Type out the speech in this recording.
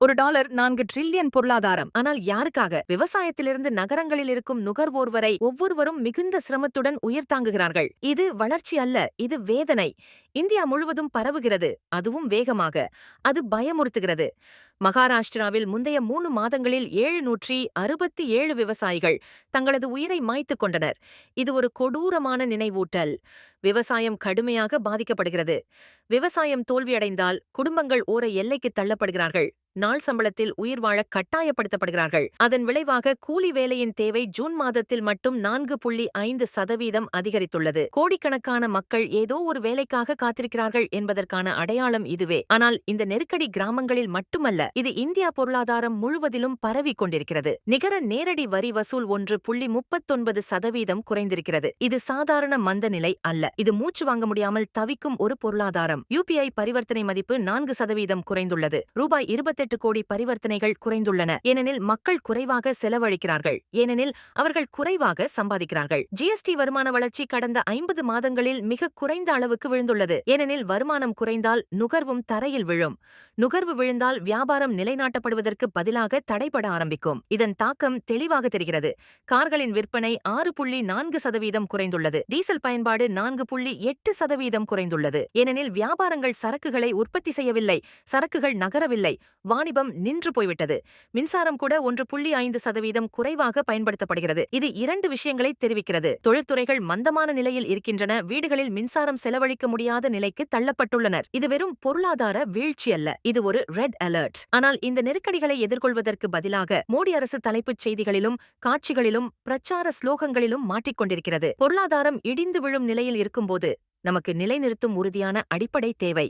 ஒரு டாலர் நான்கு ட்ரில்லியன் பொருளாதாரம். ஆனால் யாருக்காக? விவசாயத்திலிருந்து நகரங்களில் இருக்கும் நுகர்வோர் வரை ஒவ்வொருவரும் மிகுந்த சிரமத்துடன் உயிர் தாங்குகிறார்கள். இது வளர்ச்சி அல்ல இது வேதனை. இந்தியா முழுவதும் பரவுகிறது அதுவும் வேகமாக. அது பயமுறுத்துகிறது. மகாராஷ்டிராவில் முந்தைய மூணு மாதங்களில் ஏழு நூற்றி அறுபத்தி ஏழு விவசாயிகள் தங்களது உயிரை மாய்த்துக் கொண்டனர். இது ஒரு கொடூரமான நினைவூட்டல். விவசாயம் கடுமையாக பாதிக்கப்படுகிறது. விவசாயம் தோல்வியடைந்தால் குடும்பங்கள் ஓர எல்லைக்கு தள்ளப்படுகிறார்கள். நாள் சம்பளத்தில் உயிர் வாழ கட்டாயப்படுத்தப்படுகிறார்கள். அதன் விளைவாக கூலி வேலையின் தேவை ஜூன் மாதத்தில் மட்டும் நான்கு புள்ளி ஐந்து சதவீதம் அதிகரித்துள்ளது. கோடிக்கணக்கான மக்கள் ஏதோ ஒரு வேலைக்காக காத்திருக்கிறார்கள் என்பதற்கான அடையாளம் இதுவே. ஆனால் இந்த நெருக்கடி கிராமங்களில் மட்டுமல்ல இது இந்தியா பொருளாதாரம் முழுவதிலும் பரவி கொண்டிருக்கிறது. நிகர நேரடி வரி வசூல் ஒன்று புள்ளி முப்பத்தொன்பது சதவீதம் குறைந்திருக்கிறது. இது சாதாரண மந்த நிலை அல்ல. இது மூச்சு வாங்க முடியாமல் தவிக்கும் ஒரு பொருளாதாரம். யுபிஐ பரிவர்த்தனை மதிப்பு நான்கு சதவீதம் குறைந்துள்ளது. ரூபாய் இருபத்தி இருபத்தெட்டு கோடி பரிவர்த்தனைகள் குறைந்துள்ளன. ஏனெனில் மக்கள் குறைவாக செலவழிக்கிறார்கள். ஏனெனில் அவர்கள் குறைவாக சம்பாதிக்கிறார்கள். ஜிஎஸ்டி வருமான வளர்ச்சி கடந்த ஐம்பது மாதங்களில் மிக குறைந்த அளவுக்கு விழுந்துள்ளது. ஏனெனில் வருமானம் குறைந்தால் நுகர்வும் தரையில் விழும். நுகர்வு விழுந்தால் வியாபாரம் நிலைநாட்டப்படுவதற்கு பதிலாக தடைபட ஆரம்பிக்கும். இதன் தாக்கம் தெளிவாக தெரிகிறது. கார்களின் விற்பனை ஆறு புள்ளி நான்கு சதவீதம் குறைந்துள்ளது. டீசல் பயன்பாடு நான்கு புள்ளி எட்டு சதவீதம் குறைந்துள்ளது. ஏனெனில் வியாபாரங்கள் சரக்குகளை உற்பத்தி செய்யவில்லை. சரக்குகள் நகரவில்லை. வாணிபம் நின்று போய்விட்டது. மின்சாரம் கூட ஒன்று புள்ளி ஐந்து சதவீதம் குறைவாக பயன்படுத்தப்படுகிறது. இது இரண்டு விஷயங்களை தெரிவிக்கிறது. தொழில்துறைகள் மந்தமான நிலையில் இருக்கின்றன. வீடுகளில் மின்சாரம் செலவழிக்க முடியாத நிலைக்கு தள்ளப்பட்டுள்ளனர். இது வெறும் பொருளாதார வீழ்ச்சி அல்ல. இது ஒரு ரெட் அலர்ட் ஆனால் இந்த நெருக்கடிகளை எதிர்கொள்வதற்கு பதிலாக மோடி அரசு தலைப்புச் செய்திகளிலும் காட்சிகளிலும் பிரச்சார ஸ்லோகங்களிலும் மாட்டிக்கொண்டிருக்கிறது பொருளாதாரம் இடிந்து விழும் நிலையில் இருக்கும்போது நமக்கு நிலைநிறுத்தும் உறுதியான அடிப்படை தேவை.